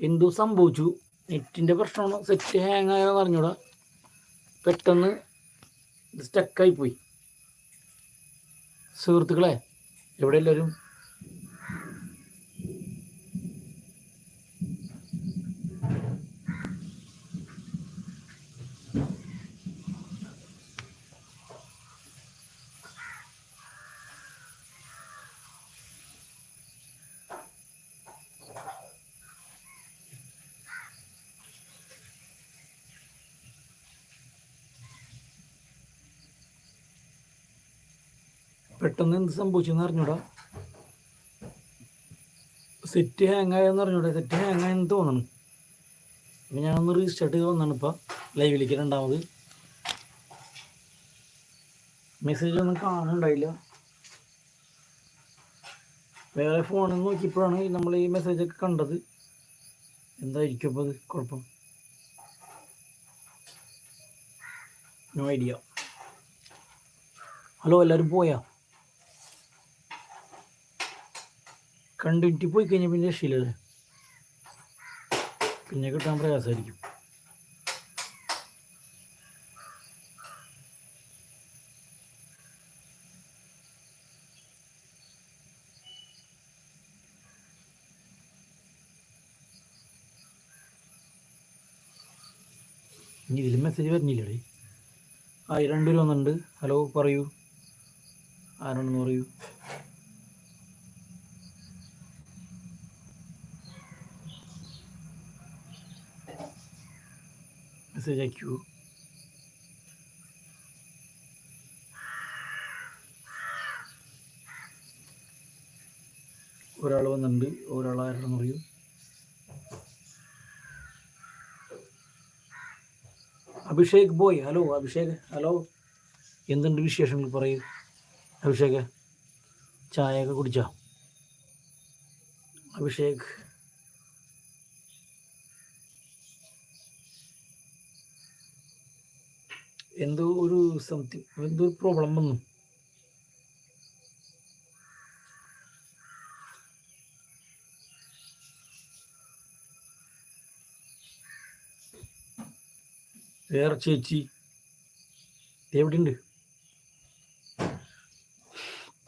എന്തോ സംഭവിച്ചു? നെറ്റിന്റെ പ്രശ്നമാണ്. സെറ്റ് ഹാങ് ആയെന്ന് അറിഞ്ഞൂടാ. പെട്ടെന്ന് സ്റ്റക്കായി പോയി സുഹൃത്തുക്കളെ എവിടെ എല്ലാവരും പെട്ടെന്ന് എന്ത് സംഭവിച്ചെന്ന് അറിഞ്ഞൂടാ? സെറ്റ് ഹാങ് ആയെന്ന് അറിഞ്ഞൂടാ. സെറ്റ് ഹാങ് ആയെന്ന് തോന്നണം. അപ്പം ഞാനൊന്ന് റീസ്റ്റാർട്ട് ചെയ്ത് വന്നാണ് ഇപ്പം ലൈവിലേക്ക് രണ്ടാമത്. മെസ്സേജ് ഒന്നും കാണുന്നുണ്ടായില്ല വേറെ ഫോണിൽ നോക്കിയപ്പോഴാണ് നമ്മൾ ഈ മെസ്സേജൊക്കെ കണ്ടത്. എന്തായിരിക്കും അപ്പോൾ അത്? കുഴപ്പം. നോ ഐഡിയ ഹലോ എല്ലാവരും പോയാ? കണ്ടിന്യൂറ്റി പോയി കഴിഞ്ഞാൽ പിന്നെ രക്ഷയില്ലല്ലേ? പിന്നെ കിട്ടാൻ പ്രയാസമായിരിക്കും. ഇനി ഇതിൽ മെസ്സേജ് വരുന്നില്ലേ ആ രണ്ടുപേരും വന്നിട്ടുണ്ട്. ഹലോ പറയൂ. ആരാണെന്ന് പറയൂ. മെസ്സേജ് അയക്കൂ ഒരാൾ വന്നിട്ടുണ്ട്. ഒരാൾ ആരാണെന്ന് Abhishek boy. Hello Abhishek. Hello. എന്തുണ്ട് വിശേഷങ്ങൾ പറയൂ. അഭിഷേക് ചായയൊക്കെ കുടിച്ചോ? അഭിഷേക് എന്തോ ഒരു സംതിങ് എന്തോ ഒരു പ്രോബ്ലം വന്നു. വേറെ ചേച്ചി എവിടെയുണ്ട്?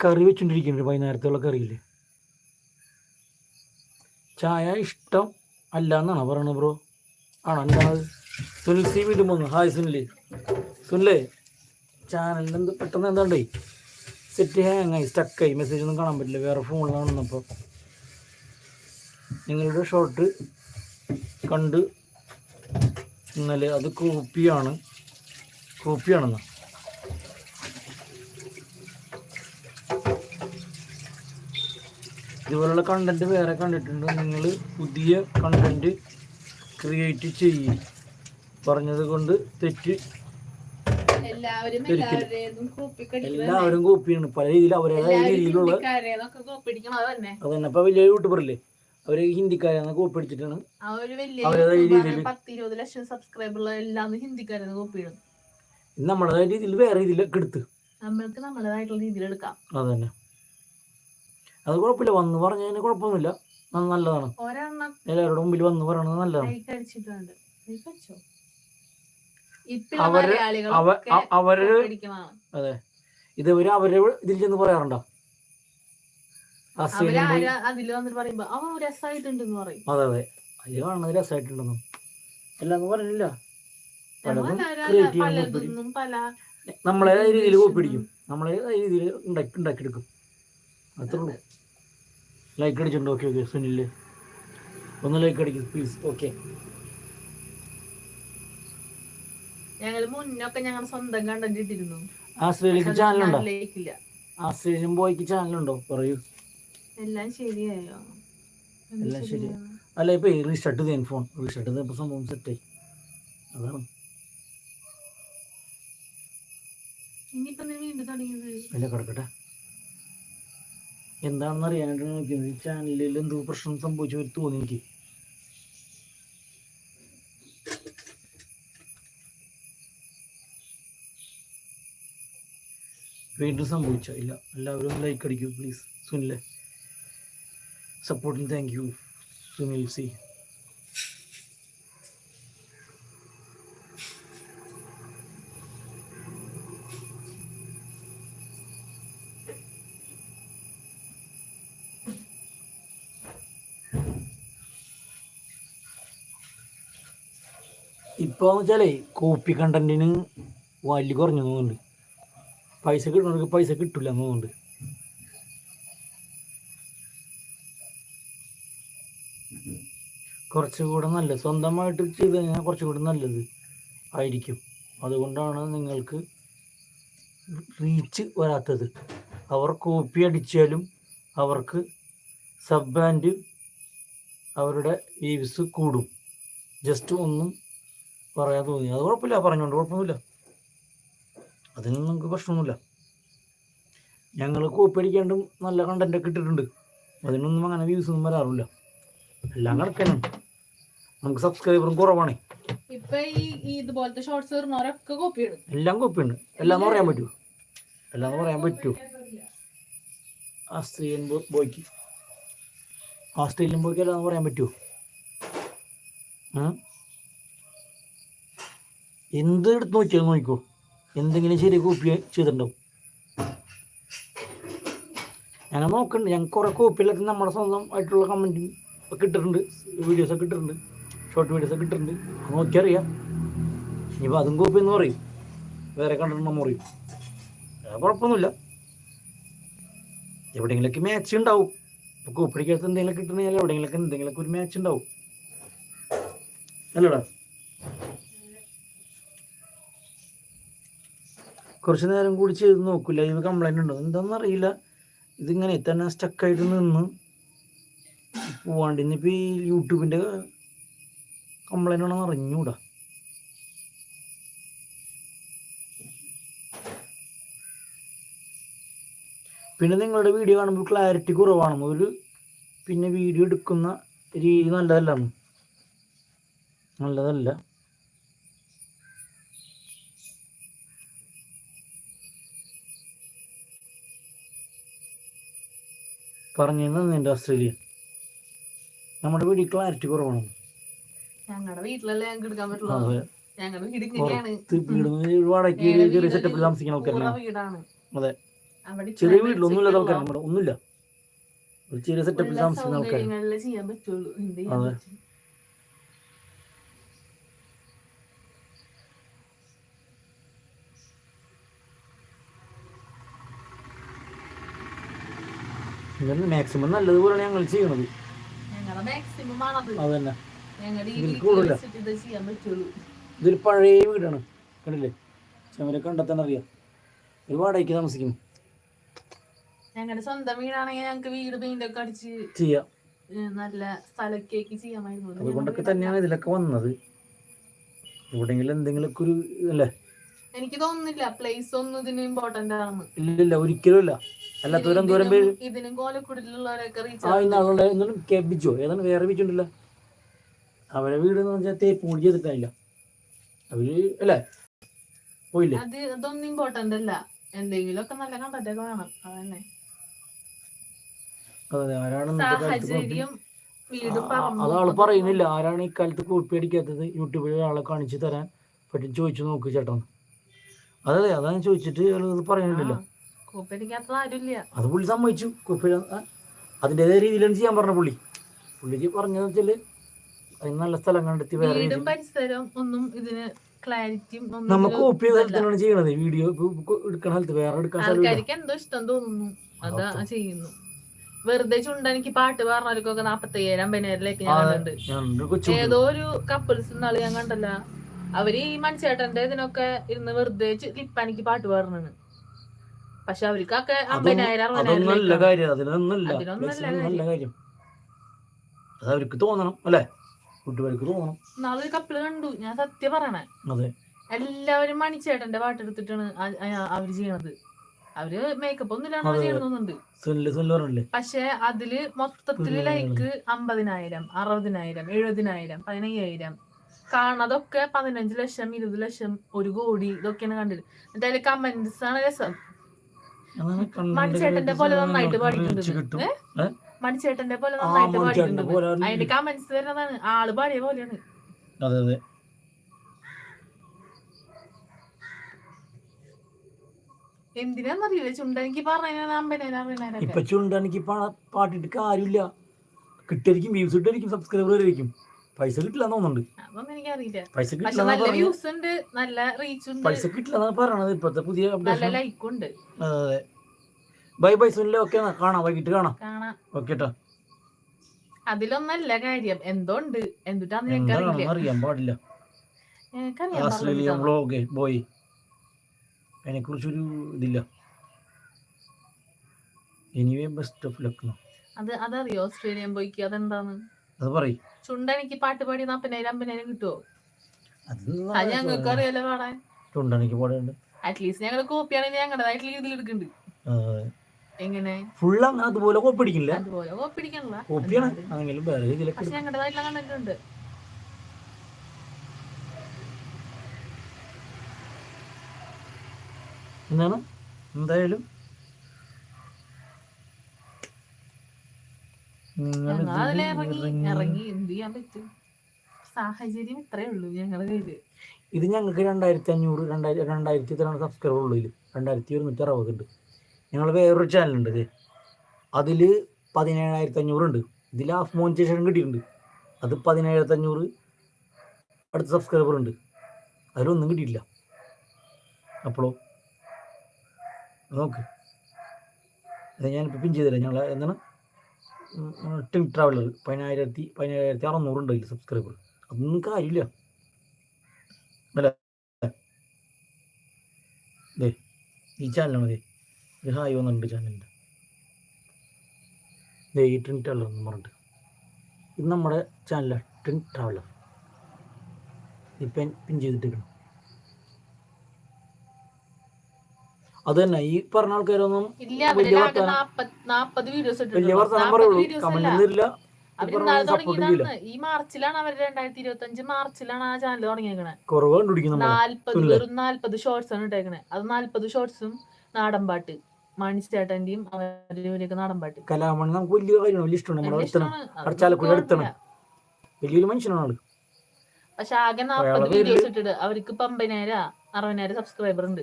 കറി വെച്ചോണ്ടിരിക്കുന്നുണ്ട് വൈകുന്നേരത്തുള്ള കറിയിൽ ചായ ഇഷ്ടം അല്ല എന്നാണോ പറയണത് ബ്രോ? ആണോ? എന്താണ്? സുനിൽ സി വീണ്ടും വന്നു. ഹായ് സുനിലേ. സുനിലേ ചാനലിൽ എന്ത് പെട്ടെന്ന് എന്താണ്ടേ? സെറ്റ് ഹാങ് ആയി സ്റ്റക്കായി മെസ്സേജ് ഒന്നും കാണാൻ പറ്റില്ല. വേറെ ഫോണിലാണ് വന്നപ്പോൾ നിങ്ങളുടെ ഷോട്ട് കണ്ട് ഇന്നലെ അത് കോപ്പിയാണ് കോപ്പിയാണെന്ന് ഇതുപോലുള്ള കണ്ടന്റ് വേറെ കണ്ടിട്ടുണ്ട്. നിങ്ങൾ പുതിയ കണ്ടന്റ് ക്രിയേറ്റ് ചെയ്യും. പറഞ്ഞത് കൊണ്ട് തെറ്റ്. എല്ലാവരും കൂപ്പിയാണ്. പല രീതിയിൽ അവരുടെ രീതിയിലുള്ള ഹിന്ദിക്കാരേന്നൊക്കെ കോപ്പിടിക്കണം അത് തന്നെ. അത് ഇപ്പൊ വലിയ യൂട്യൂബറില്ലേ? അവർ ഹിന്ദിക്കാരെന്ന് കോപ്പി അടിച്ചിട്ടാണ് ആ ഒരു വലിയ അവരേതായ യൂട്യൂബർ രീതിയിൽ പത്ത് ഇരുപത് ലക്ഷം സബ്സ്ക്രൈബർ എല്ലാം ഹിന്ദിക്കാരെന്ന് കോപ്പിയിടും. നമ്മുടേതായ രീതിയിൽ വേറെ രീതിയിലൊക്കെ എടുത്ത്. നമ്മൾക്ക് നമ്മുടേതായിട്ടുള്ള രീതിയിൽ എടുക്കാം. അത് തന്നെ അത് കുഴപ്പമില്ല. വന്ന് പറഞ്ഞതിന് കുഴപ്പമൊന്നുമില്ല. നല്ലതാണ്. എല്ലാവരുടെ മുമ്പിൽ വന്ന് പറയണത് നല്ലതാണ് ലൈക്ക് അടിച്ചിട്ടുണ്ട് ലൈക്ക് അടിച്ചോ ഇപ്പൊ അവർ അവർ അതെ. ഇത് ഇവർ അവർ ഇതിൽ ചെന്ന് പറയാറുണ്ടോ? അതിൽ വന്നിട്ട് പറയുമ്പോ അവൻ രസമായിട്ടുണ്ടെന്ന് പറയും. അതെ അതെ. അതിൽ കാണുന്നത് രസമായിട്ടുണ്ടെന്നും എല്ലാം പറഞ്ഞില്ല. നമ്മളെ രീതിയിൽ കോപ്പിടിക്കും നമ്മളെ രീതിയിൽ ഉണ്ടാക്കി ഉണ്ടാക്കിയെടുക്കും. അത്രേ ഉള്ളൂ. ലൈക്ക് അടിച്ചിട്ടുണ്ട് ഓക്കെ ഓക്കെ സുനിൽ. ഒന്ന് ലൈക്ക് അടിക്കും പ്ലീസ് ഓക്കെ ഞങ്ങൾ മുന്നൊക്കെ ഞങ്ങൾ സ്വന്തം കണ്ടന്റ് ഇട്ടിരുന്നു. ചാനലുണ്ടോ ബോയ്ക്ക് ചാനലുണ്ടോ പറയൂ. എല്ലാം ശരിയായോ? എല്ലാം ശരി. അല്ല ഇപ്പൊ റീസ്റ്റാർട്ട് ചെയ്യാൻ ഫോൺ റീസ്റ്റാർട്ട് ചെയ്തപ്പോ സംഭവം സെറ്റായി അതാണ്. അല്ല കിടക്കട്ടെ. എന്താണെന്ന് അറിയാനായിട്ട് നോക്കിയത് ഈ ചാനലിൽ എന്തോ പ്രശ്നം സംഭവിച്ചു തോന്നി എനിക്ക്. വീണ്ടും സംഭവിച്ചോ? ഇല്ല. എല്ലാവരും ലൈക്ക് അടിക്കൂ പ്ലീസ് സുനിലെ. സപ്പോർട്ടിന് താങ്ക് യു സുനിൽ സി. ഇപ്പോൾ വെച്ചാലേ കോപ്പി കണ്ടന്റിന് വലിയ കുറഞ്ഞു തോന്നുന്നുണ്ട്. പൈസ കിട്ടുന്നവർക്ക് പൈസ കിട്ടില്ല അങ്ങോട്ട് കുറച്ചുകൂടെ നല്ലത് സ്വന്തമായിട്ട് ചെയ്ത് കഴിഞ്ഞാൽ കുറച്ചുകൂടെ നല്ലത് ആയിരിക്കും. അതുകൊണ്ടാണ് നിങ്ങൾക്ക് റീച്ച് വരാത്തത്. അവർ കോപ്പി അടിച്ചാലും അവർക്ക് സബ് ബാൻഡ് അവരുടെ വ്യൂസ് കൂടും. ജസ്റ്റ് ഒന്നും പറയാൻ തോന്നി. അത് കുഴപ്പമില്ല പറഞ്ഞുകൊണ്ട് കുഴപ്പമൊന്നുമില്ല. അതിനൊന്നും നമുക്ക് പ്രശ്നമൊന്നുമില്ല. ഞങ്ങൾ കോപ്പി നല്ല കണ്ടന്റൊക്കെ ഇട്ടിട്ടുണ്ട്. അതിനൊന്നും അങ്ങനെ വ്യൂസ് ഒന്നും വരാറില്ല. എല്ലാം കണക്കാണ് നമുക്ക് സബ്സ്ക്രൈബറും കുറവാണേ. ഇതുപോലത്തെ ഷോർട്സ് എല്ലാം കോപ്പിയുണ്ട് എല്ലാം പറയാൻ പറ്റുമോ എല്ലാം പറയാൻ പറ്റുമോ ആസ്ത്രീയൻ ബോയ്ക്ക് ആസ്ട്രേലിയൻ ബോയ്ക്ക് എല്ലാം പറയാൻ പറ്റുമോ എന്ത് എടുത്ത് നോക്കിയാൽ നോക്കിക്കോ. എന്തെങ്കിലും ശരി കോപ്പി ചെയ്തിട്ടുണ്ടാവും. ഞങ്ങൾ നോക്കുന്നുണ്ട് ഞങ്ങൾക്ക് കുറേ കോപ്പിയിലൊക്കെ നമ്മുടെ സ്വന്തം ആയിട്ടുള്ള കമന്റും ഒക്കെ ഇട്ടിട്ടുണ്ട്. വീഡിയോസ് ഒക്കെ ഇട്ടിട്ടുണ്ട്. ഷോർട്ട് വീഡിയോസ് ഒക്കെ ഇട്ടിട്ടുണ്ട്. നോക്കിയറിയാം ഇനിയിപ്പോൾ അതും കോപ്പി എന്ന് പറയും. വേറെ കണ്ടിട്ടുണ്ടെന്ന് പറയും. അത് കുഴപ്പമൊന്നുമില്ല. എവിടെയെങ്കിലൊക്കെ മാച്ച് ഉണ്ടാവും. ഇപ്പോൾ കോപ്പിടിക്കകത്ത് എന്തെങ്കിലും കിട്ടണമെങ്കിൽ എവിടെയെങ്കിലൊക്കെ എന്തെങ്കിലുമൊക്കെ ഒരു മാച്ച് ഉണ്ടാവും. അല്ലടാ. കുറച്ച് നേരം കൂടി ചെയ്ത് നോക്കില്ല ഇത് കംപ്ലൈന്റ് ഉണ്ടോ. എന്താണെന്ന് അറിയില്ല ഇതിങ്ങനെ തന്നെ സ്റ്റക്കായിട്ട് നിന്ന് പോവാണ്ട്. ഇനിയിപ്പോൾ ഈ യൂട്യൂബിന്റെ കംപ്ലൈന്റ് ആണെന്ന് അറിഞ്ഞൂടാ. പിന്നെ നിങ്ങളുടെ വീഡിയോ കാണുമ്പോൾ ക്ലാരിറ്റി കുറവാണ്. ഒരു പിന്നെ വീഡിയോ എടുക്കുന്ന രീതി നല്ലതല്ല നല്ലതല്ല. പറഞ്ഞു എന്റെ ഓസ്ട്രേലിയ നമ്മുടെ വീട് ക്ലാരിറ്റി കുറവാണ്. ഞങ്ങളുടെ വീട്ടിലല്ലേ ഞങ്ങൾക്ക് എടുക്കാൻ പറ്റുള്ളൂ. അതെ. ഞങ്ങളുടെ വീട് ഇങ്ങനെയാണ്. വീട് വാടകയ്ക്ക് ഞങ്ങളുടെ ചെറിയ വീട് സെറ്റപ്പിൽ താമസിക്കുന്ന കൂറ ആൾക്കാരാണ് അതെ. ചെറിയ വീട്ടിലൊന്നും ആൾക്കാർ നമ്മുടെ? ഒന്നുമില്ല. ചെറിയ സെറ്റപ്പിൽ താമസിക്കുന്ന ആൾക്കാർ ചെയ്യാൻ പറ്റുള്ളൂ. അതെ. പറ്റും മാക്സിമം നല്ലതുപോലെയാണ് ഞങ്ങൾ ചെയ്യണത്. അത് തന്നെ ഇതൊരു പഴയ വീടാണ്. കണ്ടില്ലേ? ചമരെ കണ്ടെത്താൻ അറിയാം ഒരു വാടകയ്ക്ക് താമസിക്കുന്നു. ഞങ്ങളുടെ സ്വന്തം വീടാണെങ്കിൽ ഞങ്ങൾക്ക് വീട് പെയിന്റ് ഒക്കെ അടിച്ച് ചെയ്യാം. നല്ല സ്ഥലക്കേക്ക് ചെയ്യാമായിരുന്നു. അതുകൊണ്ടൊക്കെ തന്നെയാണ് ഇതിലൊക്കെ വന്നത്. എവിടെയെങ്കിലും എന്തെങ്കിലും ഒരു അല്ലേ? എനിക്ക് തോന്നുന്നില്ല. പ്ലേസ് ഒന്നും ഇതിന് ഇമ്പോർട്ടന്റ് ആണ്. ഇല്ല ഒരിക്കലും ഇല്ല. അല്ലാത്തവരും ദൂരം ദൂരം ഇതിനും- ഇതിനും കോലക്കുടിലുള്ളവരൊക്കെ ആ ഇന്നാളുള്ള എന്നാലും കെ ഏതാണ് വേറെ ബിജോ ഉണ്ടല്ലോ. അവരെ വീട് എന്ന് പറഞ്ഞാൽ തേപ്പ് കൂടി ചെയ്തിട്ടില്ല. അവർ അല്ലേ? പോയില്ലേ? അത് അതൊന്നും ഇമ്പോർട്ടന്റ് അല്ല. എന്തെങ്കിലും ഒക്കെ നല്ല കണ്ടന്റ് ഒക്കെ വേണം. അതന്നെ. അതെ ആരാണ് ഇന്നത്തെ കാലത്ത് കോപ്പി- സാഹചര്യം വീടും ആ, പറമ്പും അത് ആൾ ഒക്കെ പറയുന്നില്ല. ആരാണ് ഈ കാലത്ത് കോപ്പി അടിക്കാത്തത്? യൂട്യൂബിൽ ഒരാളെ കാണിച്ചു തരാൻ. പറ്റി ചോദിച്ചു നോക്ക് ചേട്ടൻ. അതെ അതെ അതാണ് ചോദിച്ചിട്ട് പറയുന്നില്ല പറയുന്നില്ലല്ലോ. അത് പുള്ളി സമ്മതിച്ചു. കോപ്പി അതിന്റെതായ രീതിയിലാണ് ചെയ്യാൻ പറഞ്ഞ പുള്ളി. പുള്ളിക്ക് പറഞ്ഞതെന്ന് വെച്ചാൽ അതിന് നല്ല സ്ഥലം കണ്ടെത്തി വേറെ ഒന്നും ഇതിന് ക്ലാരിറ്റിയും നമ്മ കോപ്പി. സ്ഥലത്താണ് ചെയ്യണത്. വീഡിയോ എടുക്കണ സ്ഥലത്ത് വേറെ എടുക്കാൻ ആൾക്കാർക്ക് എന്തോ ഇഷ്ടം തോന്നുന്നു. അതാ ചെയ്യുന്നു. വെറുതെ ചുണ്ടനിക്ക് പാട്ട് പറഞ്ഞവർക്കൊക്കെ നാപ്പത്തയ്യായിരം അമ്പതിനായിരത്തിലേക്ക് ഞാൻ കണ്ടിട്ടുണ്ട്. ഏതോ ഒരു കപ്പിൾസ് ഇന്നാൾ ഞാൻ കണ്ടല്ല. അവർ ഈ മൺചേട്ടന്റെ ഇതിനൊക്കെ ഇരുന്ന് വെറുതെ ലിപ്പാനിക്ക് പാട്ട് പാടുന്നാണ് പക്ഷെ അവർക്കൊക്കെ അമ്പതിനായിരം അതൊന്നും നല്ല കാര്യം. അതിനൊന്നല്ല അതിനൊന്നും നല്ല കാര്യം. അത് അവർക്ക് തോന്നണം അല്ലേ? കൂട്ടുകാർക്ക് തോന്നണം. നാളെ കപ്പിൾ കപ്പിൾ കണ്ടു. ഞാൻ സത്യം പറയണേ. അതെ. എല്ലാവരും മണിച്ചേട്ടന്റെ പാട്ടെടുത്തിട്ടാണ് അവർ ചെയ്യണത്. അവർ മേക്കപ്പ് ഒന്നും ഇല്ലാണ്ട് അതെ. ചെയ്യണമെന്നുണ്ട് സുനിൽ സുനിൽ പക്ഷെ അതിൽ മൊത്തത്തിൽ ലൈക്ക് അമ്പതിനായിരം അറുപതിനായിരം എഴുപതിനായിരം പതിനയ്യായിരം. കാണതൊക്കെ പതിനഞ്ച് ലക്ഷം ഇരുപത് ലക്ഷം ഒരു കോടി ഇതൊക്കെയാണ് കണ്ടത് എന്തായാലും കമന്റ്സ് ആണ് രസം. മണിച്ചേട്ടന്റെ പോലെ നന്നായിട്ട് പാടിയിട്ടുണ്ട്? മണിച്ചേട്ടന്റെ പോലെ നന്നായിട്ട് പാടിയിട്ടുണ്ട്. അതിന്റെ കമന്റ്സ് വരുന്നതാണ്. ആൾ പാടിയ പോലെയാണ്. അതെ അതെ. എന്തിനാന്നറിയില്ല ചുണ്ടെനിക്ക് പറഞ്ഞു ഇപ്പൊ ചുണ്ടെനിക്ക് പാട്ടിട്ട് കാര്യമില്ല. കിട്ടിയിരിക്കും വ്യൂസ് ഇട്ടായിരിക്കും സബ്സ്ക്രൈബർ വരിക്കും പൈസ കിട്ടില്ല തോന്നുന്നുണ്ട്. പൈസ കിട്ടില്ല പൈസ കിട്ടില്ല എന്നാണ് പറയണത്. ഇപ്പത്തെ പുതിയ അപ്ഡേഷൻ അതെ. ബൈ ബൈ സുനിലെ ഓക്കെ കാണാം വൈകിട്ട് കാണാം. ഓക്കെ കേട്ടോ അതിലൊന്നല്ല കാര്യം. എന്തോ ഉണ്ട് എന്തുട്ടാന്ന് അറിയാൻ പാടില്ല. ഓസ്ട്രേലിയ വ്ളോഗ് ബോയ് അതിനെ കുറിച്ചൊരു ഇതില്ല. എനിവേ ബെസ്റ്റ് ഓഫ് ലക്ക് അത് അതറിയോ? ഓസ്ട്രേലിയൻ പോയിക്ക് അതെന്താന്ന്? അത് പറയും. ചുണ്ടനിക്ക് പാട്ട് പാടി കിട്ടുമോ അത് ഞങ്ങൾക്ക് അറിയാലോ പാടാൻ. ചുണ്ടനിക്ക് പാടുണ്ട് അറ്റ്ലീസ്റ്റ് ഞങ്ങൾ കോപ്പിയാണെങ്കിൽ ഞങ്ങളുടേതായിട്ടുള്ള രീതിയിൽ എടുക്കുന്നുണ്ട് എങ്ങനെ? ഫുൾ അങ്ങനെ അതുപോലെ കോപ്പിടിക്കില്ല അതുപോലെ കോപ്പി അടിക്കണല്ല കോപ്പിയാണ് ആണെങ്കിലും വേറെ രീതിയിലൊക്കെ പക്ഷെ ഞങ്ങളുടേതായിട്ടുള്ള കണ്ടന്റ് ഉണ്ട്. എന്താണ്? എന്തായാലും നിങ്ങൾ ഞങ്ങൾ അതിൽ ഇറങ്ങി ഇറങ്ങി- ഇറങ്ങി എന്ത് ചെയ്യാൻ പറ്റും? സാഹചര്യം ഇത്രേ ഉള്ളൂ ഞങ്ങളുടെ കയ്യിൽ. ഇത് ഞങ്ങൾക്ക് രണ്ടായിരത്തി അഞ്ഞൂറ് രണ്ടായിരത്തി രണ്ടായിരത്തി ഇത്രയാണ് സബ്സ്ക്രൈബർ ഉള്ളിൽ ഇതിൽ രണ്ടായിരത്തി ഒരുന്നൂറ്റി അറുപത് ഉണ്ട്. ഞങ്ങൾ വേറൊരു ചാനലുണ്ട് ഇത്. അതിൽ പതിനേഴായിരത്തി അഞ്ഞൂറുണ്ട് ഇതിൽ ഹാഫ് മോണിറ്റേഷൻ കിട്ടിയിട്ടുണ്ട്. അത് പതിനേഴായിരത്തി അഞ്ഞൂറ് അടുത്ത സബ്സ്ക്രൈബർ ഉണ്ട്. അതിലൊന്നും കിട്ടിയിട്ടില്ല. അപ്പോഴോ നോക്ക്. അത് ഞാനിപ്പോൾ പിൻ ചെയ്തില്ല ഞങ്ങളെ എന്താണ്? ടിം ട്രാവലർ പതിനായിരത്തി പതിനേഴായിരത്തി അറുന്നൂറുണ്ട് അതിൽ സബ്സ്ക്രൈബർ അതൊന്നും കാര്യമില്ല. അല്ലേ? ഈ ചാനലാണ് ദേ ഒരു ഹായ് വന്നിട്ടുണ്ട് ചാനലിന്റെ ദേ ഈ ട്രിൻ ട്രാവലർ എന്ന് പറഞ്ഞിട്ട്. ഇത് നമ്മുടെ ചാനലാണ് ട്രിൻ ട്രാവലർ ഇപ്പം പിൻ ചെയ്തിട്ടിരിക്കണം അത് തന്നെ. ഈ പറഞ്ഞ ആൾക്കാരൊന്നും വലിയ വർത്തമാനം പറയുള്ളൂ. വീഡിയോസ് കമന്റ് ഇല്ല. തരില്ല അവർ ഇപ്പറഞ്ഞ ഇന്നാൾ support ചെയ്യില്ല. തുടങ്ങിയതാണ് ഈ മാർച്ചിലാണ് അവർ രണ്ടായിരത്തി ഇരുപത്തി അഞ്ച് മാർച്ചിലാണ് ആ ചാനൽ തുടങ്ങിയേക്കണേ. നാല്പത്. വെറും നാല്പത് ഷോർട്സ് ആണ് ഇട്ടേക്കണേ. അത് നാല്പത് ഷോർട്സും നാടൻ പാട്ട്. മണിച്ചേട്ടന്റെയും അവരുടെ നാടൻ പാട്ട്. കലാമണി നമുക്ക് വലിയ കാര്യമാണ്. വലിയ ഇഷ്ടമാണ് നമ്മുടെ അടുത്തണം. വലിയൊരു മനുഷ്യനാണ് പക്ഷെ ആകെ നാപ്പത് വീഡിയോസ് ഇട്ടിട്ട് അവർക്ക് ഇപ്പൊ അമ്പതിനായിരം അറുപതിനായിരം സബ്സ്ക്രൈബർ ഉണ്ട്.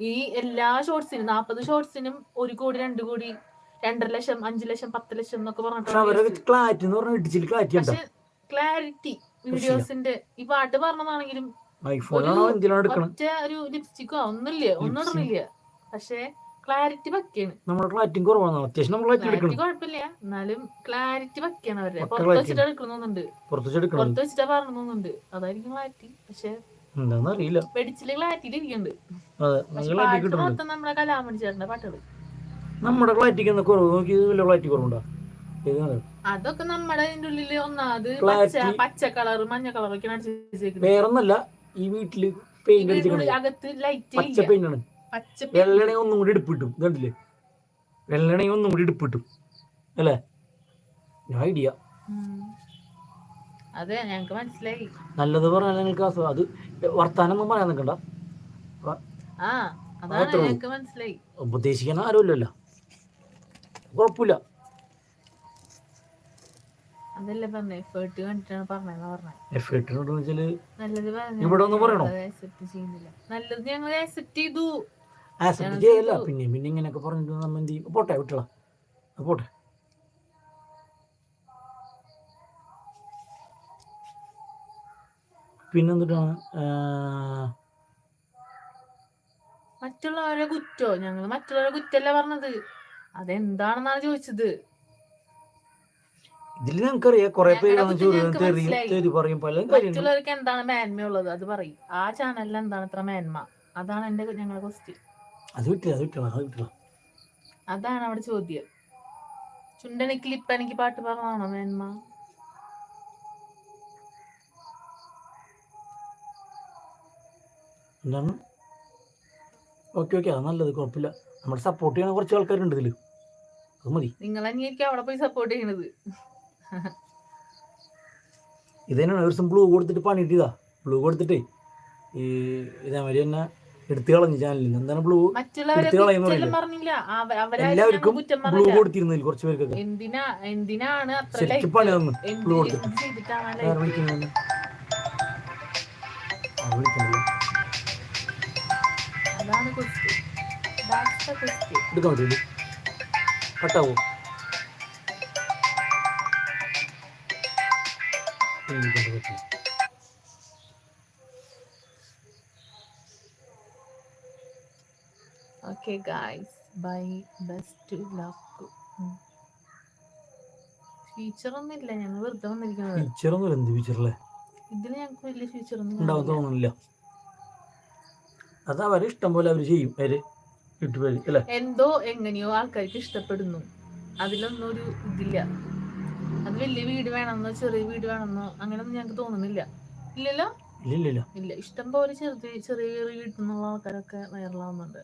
ഈ എല്ലാ ഷോർട്സിനും നാപ്പത് ഷോർട്സിനും ഒരു കോടി രണ്ടു കോടി രണ്ടര ലക്ഷം അഞ്ചു ലക്ഷം പത്ത് ലക്ഷം എന്നൊക്കെ പറഞ്ഞിട്ടുണ്ട് പക്ഷെ ക്ലാരിറ്റി വീഡിയോസിന്റെ ഈ പാട്ട് പറഞ്ഞതാണെങ്കിലും ഒറ്റ ഒരു ലിപ്സ്റ്റിക്കോ ഒന്നുമില്ല ഒന്നും. ഇടണില്ല. പക്ഷെ ക്ലാരിറ്റി പക്കയാണ് നമ്മുടെ ക്ലാറ്റും കുറവാണ്? അത്യാവശ്യം നമ്മൾ ക്ലാരിറ്റി കുഴപ്പമില്ല. എന്നാലും ക്ലാരിറ്റി പക്കയാണ് അവരുടെ. പുറത്ത് വെച്ചിട്ട് എടുക്കണമെന്നുണ്ട് പുറത്ത് വെച്ചിട്ടാ പറഞ്ഞുണ്ട് അതായിരിക്കും ക്ലാരിറ്റി പക്ഷെ എന്താണെന്ന് അറിയില്ല വെടിച്ചിൽ നമ്മുടെ കലാമണി ചേട്ടന്റെ പാട്ടുകൾ നമ്മുടെ ക്ലാറ്റിക്ക് എന്താ കുറവ് നോക്കി ഇത് വലിയ ക്ലാറ്റ് കുറവുണ്ടോ? അതൊക്കെ നമ്മുടെ ഉള്ളിൽ ഒന്നാമത്. പച്ച കളർ മഞ്ഞ കളർ ഒക്കെ വേറൊന്നല്ല ഈ വീട്ടിൽ പെയിന്റ് അടിച്ചിക്കണേ അകത്ത് ലൈറ്റ് പച്ച പെയിന്റ് ആണ് വെള്ളണ ഒന്നും കൂടി എടുപ്പിട്ടും കണ്ടില്ലേ? വെള്ളണ ഒന്നും കൂടി എടുപ്പിട്ടും അല്ലേ? ഐഡിയ. അതെ ഞങ്ങക്ക് മനസ്സിലായി. നല്ലത് പറഞ്ഞാൽ നിങ്ങൾക്ക് അസുഖം അത് വർത്താനം ഒന്നും പറയാൻ നിൽക്കണ്ട. ആ അതാണ് മനസ്സിലായി. ഉപദേശിക്കാൻ ആരുമില്ലല്ലോ. കുഴപ്പമില്ല. അതല്ലേ പറഞ്ഞേ എഫേർട്ട് കണ്ടിട്ടാണ് പറഞ്ഞതെന്ന് പറഞ്ഞത് എഫേർട്ടിനോട് വെച്ചാൽ നല്ലത് പറഞ്ഞാ ഇവിടെ ഒന്ന് പറയണോ? ഞങ്ങളത് accept ചെയ്യുന്നില്ല. നല്ലത് ഞങ്ങൾ ആക്സെപ്റ്റ് ചെയ്തു. ആക്സെപ്റ്റ് ഞാൻ ചെയ്യല്ല. പിന്നെ പിന്നെ ഇങ്ങനെയൊക്കെ പറഞ്ഞിട്ട് നമ്മൾ എന്ത് ചെയ്യും? പോട്ടെ വിട്ടോ പോട്ടെ. പിന്നെന്തിട്ടാണ് മറ്റുള്ളവരെ കുറ്റോ? ഞങ്ങൾ മറ്റുള്ളവരെ കുറ്റല്ല പറഞ്ഞത്. അതെന്താണെന്നാണ് ചോദിച്ചത്. ഇതിൽ ഞങ്ങൾക്കറിയാം കുറെ പേര് പറയും പല മറ്റുള്ളവർക്ക് എന്താണ് മേന്മയുള്ളത് അത് പറയും. ആ ചാനലിൽ എന്താണ് ഇത്ര മേന്മ? അതാണ് എന്റെ ഞങ്ങളുടെ ക്വസ്റ്റ്യൻ അത് വിട്ടില്ല അത് വിട്ടില്ല അത് വിട്ടില്ല അതാണ് അവിടെ ചോദ്യം. ചുണ്ടനിക്ക് എനിക്ക് പാട്ട് പറഞ്ഞതാണോ മേന്മ? എന്താണ്? ഓക്കെ ഓക്കെ അത് നല്ലത് കുഴപ്പമില്ല. നമ്മുടെ സപ്പോർട്ട് ചെയ്യണ കുറച്ച് ആൾക്കാരുണ്ട് ഇതിൽ. അത് മതി. നിങ്ങൾ തന്നെയായിരിക്കും അവിടെ പോയി സപ്പോർട്ട് ചെയ്യണത്? ഇത് തന്നെയാണ്. ഒരു ദിവസം ബ്ലൂ കൊടുത്തിട്ട് പണിയിട്ടതാ. ബ്ലൂ കൊടുത്തിട്ടേ ഈ ഇതേമാതിരി തന്നെ എടുത്തു കളഞ്ഞു ചാനലിൽ എന്താണ് ബ്ലൂ എടുത്തു കളയുന്നു എല്ലാവർക്കും ബ്ലൂ കൊടുത്തിരുന്നില്ല കുറച്ച് പേർക്കൊക്കെ. ശരിക്കും പണി തന്നു. ബ്ലൂ കൊടുത്തിട്ട്. എന്ത് ക്വസ്റ്റ്യൻ That's the question. എടുക്കാൻ പറ്റില്ല കട്ടാവോ? Okay guys bye best luck feature ഒന്നും ഇല്ല. ഞങ്ങൾ വെറുതെ വന്നിരിക്കുന്നത്. ഫീച്ചറൊന്നും ഇതിൽ ഞങ്ങൾക്ക് വലിയ ഫീച്ചറൊന്നും ഉണ്ടാവും തോന്നുന്നില്ല. അത് അവരെ ഇഷ്ടം പോലെ അവർ ചെയ്യും അവർ യൂട്യൂബ് അല്ലേ? എന്തോ എങ്ങനെയോ ആൾക്കാർക്ക് ഇഷ്ടപ്പെടുന്നു. അതിലൊന്നും ഒരു ഇതില്ല. അത് വലിയ വീട് വേണമെന്നോ ചെറിയ വീട് വേണമെന്നോ അങ്ങനെയൊന്നും ഞങ്ങൾക്ക് തോന്നുന്നില്ല. ഇല്ലല്ലോ? ഇല്ല ഇല്ല. ഇല്ല ഇല്ല ഇഷ്ടം പോലെ ചെറുത് ചെറിയ ചെറിയ വീട്ടിൽ നിന്നുള്ള ആൾക്കാരൊക്കെ വൈറലാവുന്നുണ്ട്.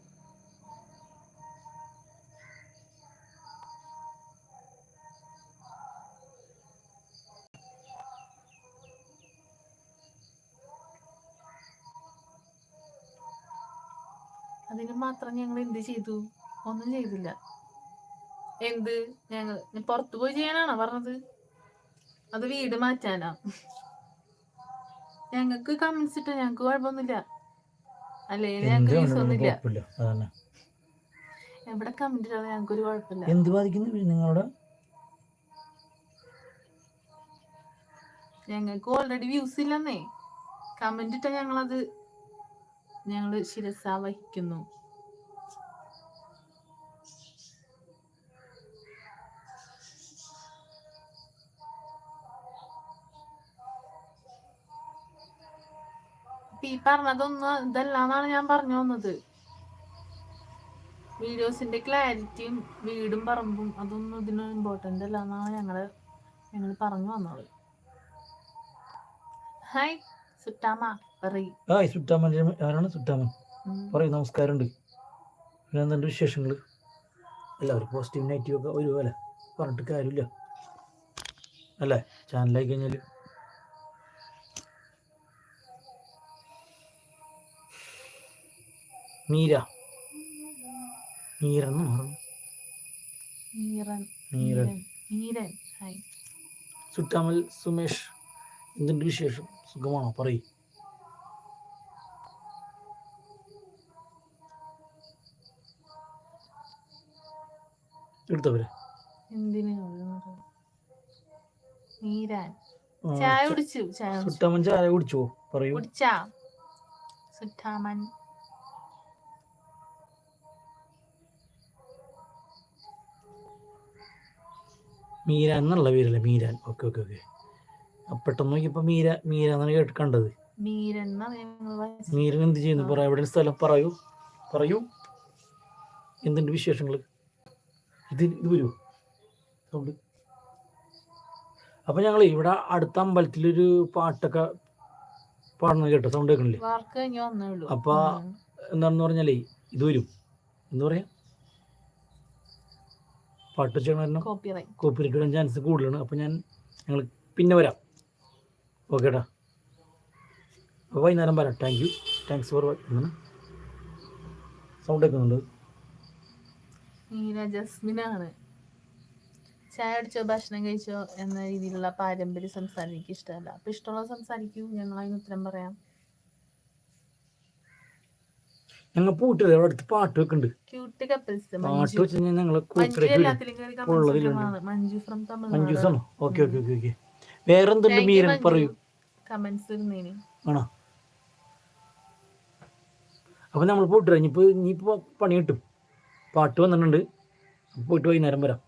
അതിന് മാത്രം ഞങ്ങൾ എന്ത് ചെയ്തു? ഒന്നും ചെയ്തില്ല. എന്ത്? ഞങ്ങൾ പുറത്തു പോയി ചെയ്യാനാണോ പറഞ്ഞത്? അത് വീട് മാറ്റാനാ? ഞങ്ങൾക്ക് കമന്റ്സ് ഇട്ട ഞങ്ങൾക്ക് കുഴപ്പമൊന്നുമില്ല. അല്ലേ? ഞങ്ങക്ക് ഞങ്ങൾക്ക് ഒന്നുമില്ല. എവിടെ കമന്റ് ഇട്ടാലും ഞങ്ങൾക്ക് ഒരു കുഴപ്പമില്ല. എന്ത് ബാധിക്കുന്നു നിങ്ങളുടെ? ഞങ്ങൾക്ക് ഓൾറെഡി വ്യൂസ് ഇല്ലെന്നേ. കമന്റ് ഇട്ട ഞങ്ങളത് ഞങ്ങൾ ശിരസ വഹിക്കുന്നു. ഈ പറഞ്ഞതൊന്നും ഇതല്ലാന്നാണ് ഞാൻ പറഞ്ഞു വന്നത്. വീഡിയോസിന്റെ ക്ലാരിറ്റിയും വീടും പറമ്പും അതൊന്നും ഇതിന് ഇമ്പോർട്ടന്റ് അല്ല എന്നാണ് ഞങ്ങൾ ഞങ്ങൾ പറഞ്ഞു വന്നത്. ഹായ് സുട്ടാമ ആ സുട്ടാമൻ ആരാണ്? സുട്ടാമൻ. പറയും നമസ്കാരമുണ്ട്. പിന്നെ എന്തുണ്ട് വിശേഷങ്ങൾ എല്ലാവരും പോസിറ്റീവ് നെഗറ്റീവ് ഒക്കെ ഒരുപോലെ പറഞ്ഞിട്ട് കാര്യമില്ല. അല്ലേ? ചാനലായി കഴിഞ്ഞാൽ മീര. മീരൻ ഹായ്. സുട്ടാമൽ സുമേഷ്. എന്തുണ്ട് വിശേഷം? സുഖമാണോ? പറയ്. എടുത്തവരെ? ചായ കുടിച്ചു. സുട്ടാമൻ ചായ കുടിച്ചോ? പറയൂ. കുടിച്ചാ. സുറ്റാമൻ മീരാൻ എന്നുള്ള പേരല്ലേ മീരാൻ? Okay okay okay. പെട്ടെന്ന് നോക്കിയപ്പോ മീര മീര എന്നാണ് കേട്ട് കണ്ടത്. മീരൻ എന്ത് ചെയ്യുന്നു? പറ എവിടെ സ്ഥലം പറയൂ. പറയൂ. എന്തുണ്ട് വിശേഷങ്ങൾ ഇത് ഇത് വരൂ. സൗണ്ട്. അപ്പൊ ഞങ്ങൾ ഇവിടെ അടുത്ത അമ്പലത്തിലൊരു പാട്ടൊക്കെ പാടുന്നത് കേട്ടോ സൗണ്ട് കേൾക്കണില്ലേ? അപ്പൊ എന്താണെന്ന് പറഞ്ഞാലേ ഇത് വരും. എന്താ പറയാ? പാട്ട് ചെയ്യണമായിരുന്നു കോപ്പിറൈറ്റ് കോപ്പിറൈറ്റ് വരാൻ ചാൻസ് കൂടുതലാണ്. അപ്പൊ ഞാൻ ഞങ്ങൾ പിന്നെ വരാം. ഓക്കേട്ടാ അപ്പോൾ വൈകുന്നേരം വരാം. Thank you thanks for watching sound കേൾക്കുന്നുണ്ട്. മീര ജസ്മിനാണ്. ചായ അടിച്ചോ ഭക്ഷണം കഴിച്ചോ എന്ന രീതിയിലുള്ള പാരമ്പര്യം സംസാരം എനിക്ക് ഇഷ്ടമല്ല അപ്പൊ ഇഷ്ടമുള്ള സംസാരിക്കൂ. ഞങ്ങൾ അതിന് ഉത്തരം പറയാം. ഞങ്ങൾ പൂട്ടില്ല അവിടെ അടുത്ത് പാട്ട് വെക്കുന്നുണ്ട്. Cute couples. പാട്ട് വെച്ച് ഞങ്ങൾ Manju from Tamil Nadu okay okay okay okay. വേറെന്തുണ്ട് മീരൻ പറയൂ. കമന്റ്സ് ഇരുന്നേന് ആണോ? അപ്പോൾ നമ്മൾ പോയിട്ട് ഇനിയിപ്പോൾ ഇനിയിപ്പോ പണി കിട്ടും. പാട്ട് വന്നിട്ടുണ്ട്. പോയിട്ട് വൈകുന്നേരം വരാം.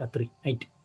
രാത്രി നൈറ്റ്